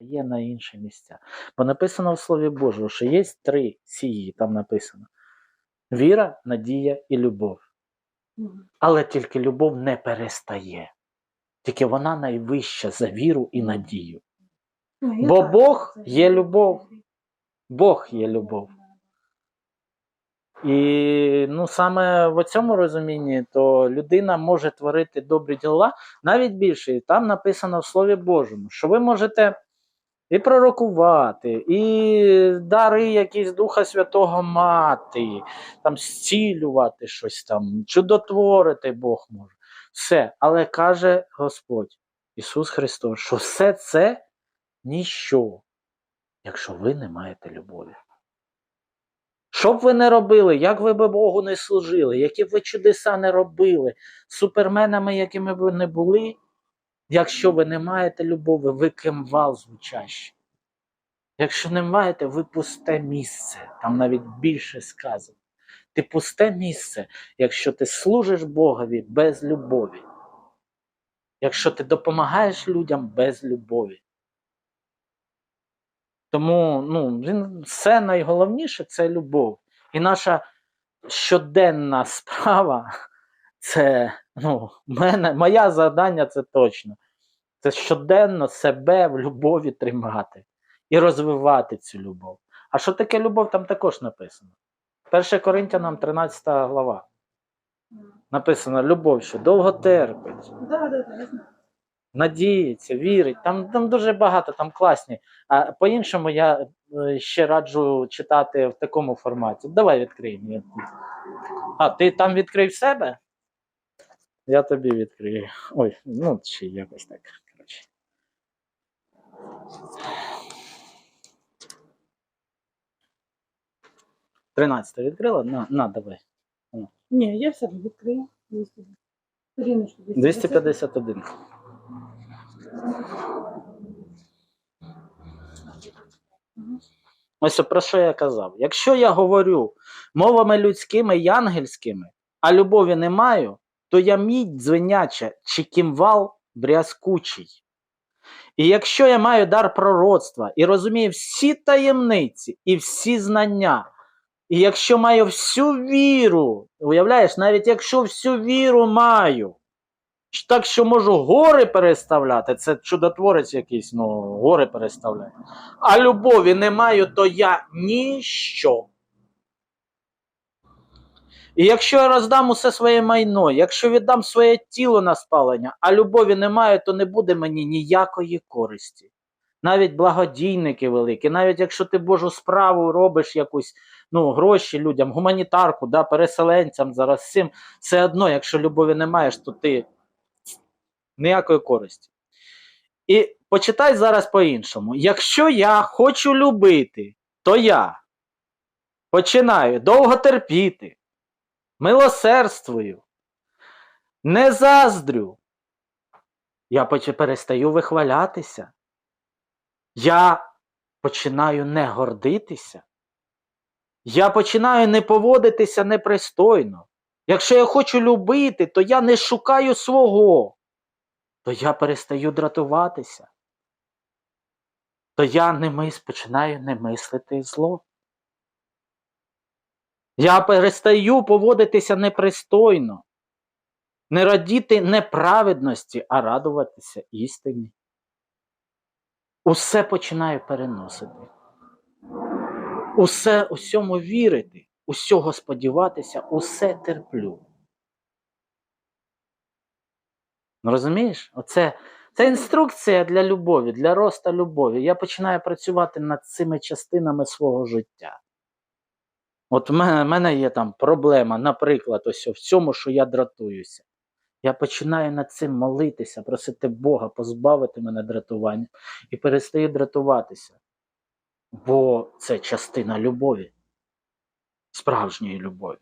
є на інші місця. Бо написано в Слові Божому, що є три сії, там написано: віра, надія і любов. Але тільки любов не перестає. Тільки вона найвища за віру і надію. Ну, Бо Бог є любов. Бог є любов. І ну, саме в цьому розумінні, то людина може творити добрі діла, навіть більше. Там написано в Слові Божому, що ви можете і пророкувати, і дари якісь Духа Святого мати, там зцілювати щось там, чудотворити Бог може. Все. Але каже Господь Ісус Христос, що все це ніщо, якщо ви не маєте любові. Що б ви не робили, як ви би Богу не служили, які б ви чудеса не робили, суперменами, якими б ви не були, якщо ви не маєте любові, ви кимвал звучащий. Якщо не маєте, ви пусте місце. Там навіть більше сказано. Ти пусте місце, якщо ти служиш Богові без любові. Якщо ти допомагаєш людям без любові. Тому ну, все найголовніше це любов. І наша щоденна справа це ну, мене, моя завдання це точно. Це щоденно себе в любові тримати і розвивати цю любов. А що таке любов, там також написано. 1 Коринтянам 13 глава. Написано любов, що довго терпить, надіється, вірить. Там, там дуже багато, там класні. А по-іншому я е, ще раджу читати в такому форматі. Давай відкриємо. А, ти там відкрив себе? Я тобі відкрию. Ой, ну чи якось так. Коротше. Тринадцяте відкрила? На, на, давай. Ні, я все відкрию. 251. Ось про що я казав. Якщо я говорю мовами людськими й ангельськими, а любові не маю, то я мідь дзвеняча чи кімвал брязкучий. І якщо я маю дар пророцтва і розумію всі таємниці і всі знання, і якщо маю всю віру, уявляєш, навіть якщо всю віру маю, так що можу гори переставляти, це чудотворець якийсь, ну, гори переставляє. А любові не маю, то я ніщо. І якщо я роздам усе своє майно, якщо віддам своє тіло на спалення, а любові не маю, то не буде мені ніякої користі. Навіть благодійники великі, навіть якщо ти Божу справу робиш якусь, ну, гроші людям, гуманітарку, да, переселенцям зараз всім, все одно, якщо любові не маєш, то ти ніякої користі. І почитай зараз по-іншому. Якщо я хочу любити, то я починаю довго терпіти, милосердствую, не заздрю. Я перестаю вихвалятися. Я починаю не гордитися. Я починаю не поводитися непристойно. Якщо я хочу любити, то я не шукаю свого то я перестаю дратуватися. То я не мис, починаю не мислити зло. Я перестаю поводитися непристойно, не радіти неправедності, а радуватися істині. Усе починаю переносити. Усе усьому вірити, усього сподіватися, усе терплю. Ну, розумієш? Оце, це інструкція для любові, для росту любові. Я починаю працювати над цими частинами свого життя. От в мене, в мене є там проблема, наприклад, ось в цьому, що я дратуюся. Я починаю над цим молитися, просити Бога позбавити мене дратування і перестаю дратуватися. Бо це частина любові, справжньої любові.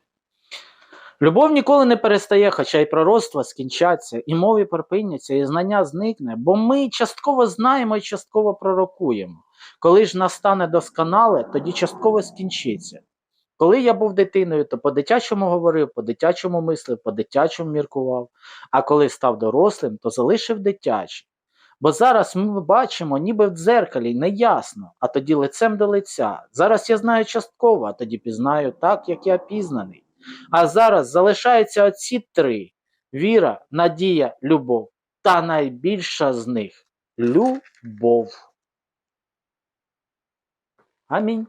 Любов ніколи не перестає, хоча й пророцтва скінчаться, і мови припиняться, і знання зникне, бо ми частково знаємо і частково пророкуємо. Коли ж настане досконале, тоді частково скінчиться. Коли я був дитиною, то по-дитячому говорив, по-дитячому мислив, по-дитячому міркував, а коли став дорослим, то залишив дитяче. Бо зараз ми бачимо, ніби в дзеркалі, неясно, а тоді лицем до лиця. Зараз я знаю частково, а тоді пізнаю так, як я пізнаний. А зараз залишаються оці три: віра, надія, любов. Та найбільша з них любов. Амінь.